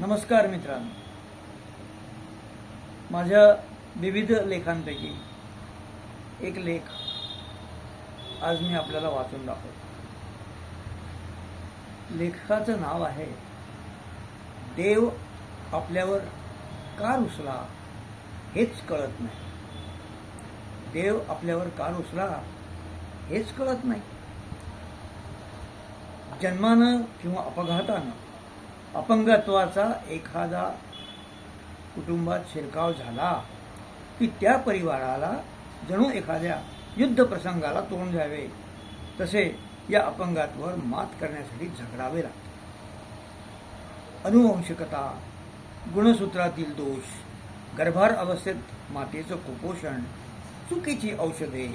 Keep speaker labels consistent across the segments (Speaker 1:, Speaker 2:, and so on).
Speaker 1: नमस्कार मित्रांनो. माझ्या विविध लेखांपैकी एक लेख आज मी आपल्याला वाचून दाखवतो. लेखकाचं नाव आहे देव आपल्यावर का रुसला हेच कळत नाही. देव आपल्यावर का रुसला हेच कळत नाही. जन्मानं किंवा अपघातानं अपंगत्वाचा एखादा कुटुंबात शिरकाव झाला की त्या परिवाराला जणू एखाद्या युद्धप्रसंगाला तोंड द्यावे. तसे या अपंगात्वर मात करण्यासाठी झगडावे लागते. अनुवंशिकता गुणसूत्रातील दोष गर्भार अवस्थेत मातेचं कुपोषण चुकीची औषधे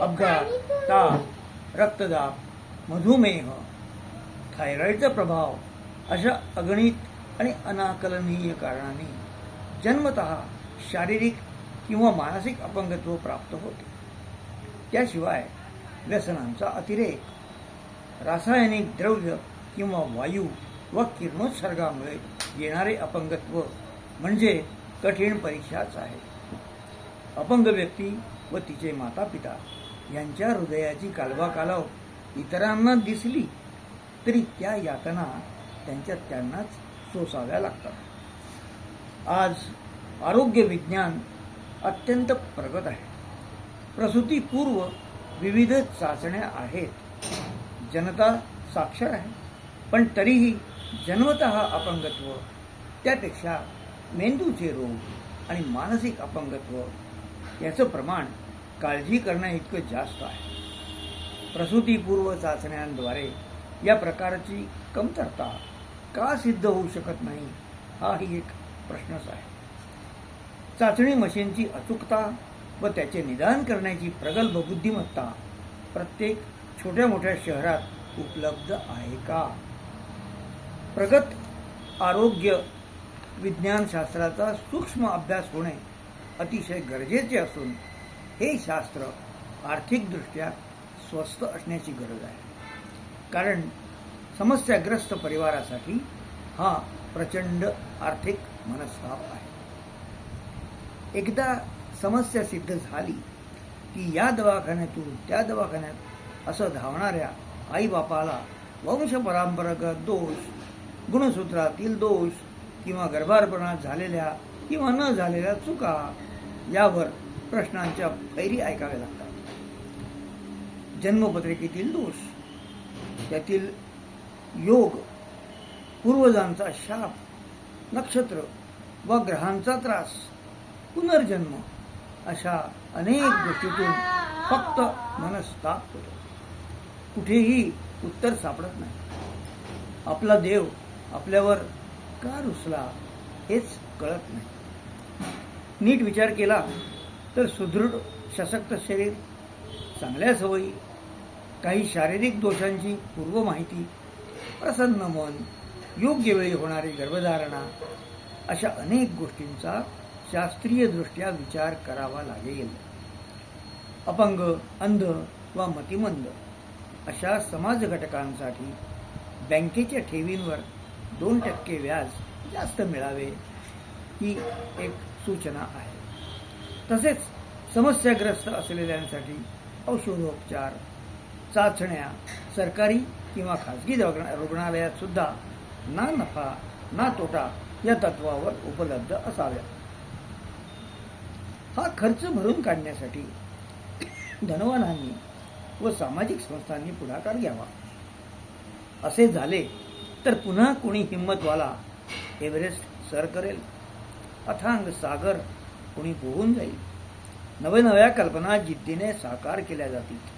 Speaker 1: अपघात ताप रक्तदाब मधुमेह थायरॉईडचा प्रभाव अशा अगणित आणि अनाकलनीय कारणाने जन्मत शारीरिक किंवा मानसिक अपंगत्व प्राप्त होते. त्याशिवाय व्यसनांचा अतिरेक रासायनिक द्रव्य किंवा वायू व किरणोत्सर्गामुळे येणारे अपंगत्व म्हणजे कठीण परीक्षाच आहे. अपंग व्यक्ती व तिचे माता पिता यांच्या हृदयाची कालवाकालव इतरांना दिसली तरी त्या यातना त्यांच्या त्यांनाच सोसाव्या लागतात. आज आरोग्य विज्ञान अत्यंत प्रगत आहे. प्रसूतीपूर्व विविध चाचण्या आहेत. जनता साक्षर आहे. पण तरीही जन्मत अपंगत्व त्यापेक्षा मेंदूचे रोग आणि मानसिक अपंगत्व याचं प्रमाण काळजी करणं इतकं जास्त आहे. प्रसूतीपूर्व चाचण्यांद्वारे या प्रकारची कमतरता का सिद्ध होऊ शकत नाही? हाही एक प्रश्नच आहे. चाचणी मशीनची अचूकता व त्याचे निदान करण्याची प्रगल्भ बुद्धिमत्ता प्रत्येक छोट्या मोठ्या शहरात उपलब्ध आहे का? प्रगत आरोग्य विज्ञानशास्त्राचा सूक्ष्म अभ्यास होणे अतिशय गरजेचे असून हे शास्त्र आर्थिकदृष्ट्या स्वस्त असण्याची गरज आहे. कारण समस्याग्रस्त परिवारासाठी हा प्रचंड आर्थिक मनस्ताप आहे. एकदा समस्या सिद्ध झाली की या दवाखान्यातून त्या दवाखान्यात असं धावणाऱ्या आईबापाला वंशपरंपरागत दोष गुणसूत्रातील दोष किंवा गर्भारपणात झालेल्या किंवा न झालेल्या चुका यावर प्रश्नांच्या फैरी ऐकाव्या लागतात. जन्मपत्रिकेतील दोष त्यातील योग पूर्वजांचा शाप नक्षत्र व ग्रहांचा त्रास पुनर्जन्म अशा अनेक गोष्टीतून फक्त मनस्ताप होतो. कुठेही उत्तर सापडत नाही. आपला देव आपल्यावर का रुसला हेच कळत नाही. नीट विचार केला तर सुदृढ सशक्त शरीर चांगल्या सवयी काही शारीरिक दोषांची पूर्व माहिती प्रसन्न मन योग्य वेळी होणारी गर्भधारणा अशा अनेक गोष्टींचा शास्त्रीयदृष्ट्या विचार करावा लागेल. अपंग अंध व मतिमंद अशा समाज घटकांसाठी बँकेच्या ठेवींवर दोन टक्के व्याज जास्त मिळावे ही एक सूचना आहे. तसेच समस्याग्रस्त असलेल्यांसाठी औषधोपचार चाचण्या सरकारी किंवा खाजगी रुग्णालयात सुद्धा ना नफा ना तोटा या तत्वावर उपलब्ध असाव्या. हा खर्च भरून काढण्यासाठी धनवानांनी व सामाजिक संस्थांनी पुढाकार घ्यावा. असे झाले तर पुन्हा कोणी हिंमतवाला एव्हरेस्ट सर करेल. अथांग सागर कोणी पोहून जाईल. नवनव्या कल्पना जिद्दीने साकार केल्या जातील.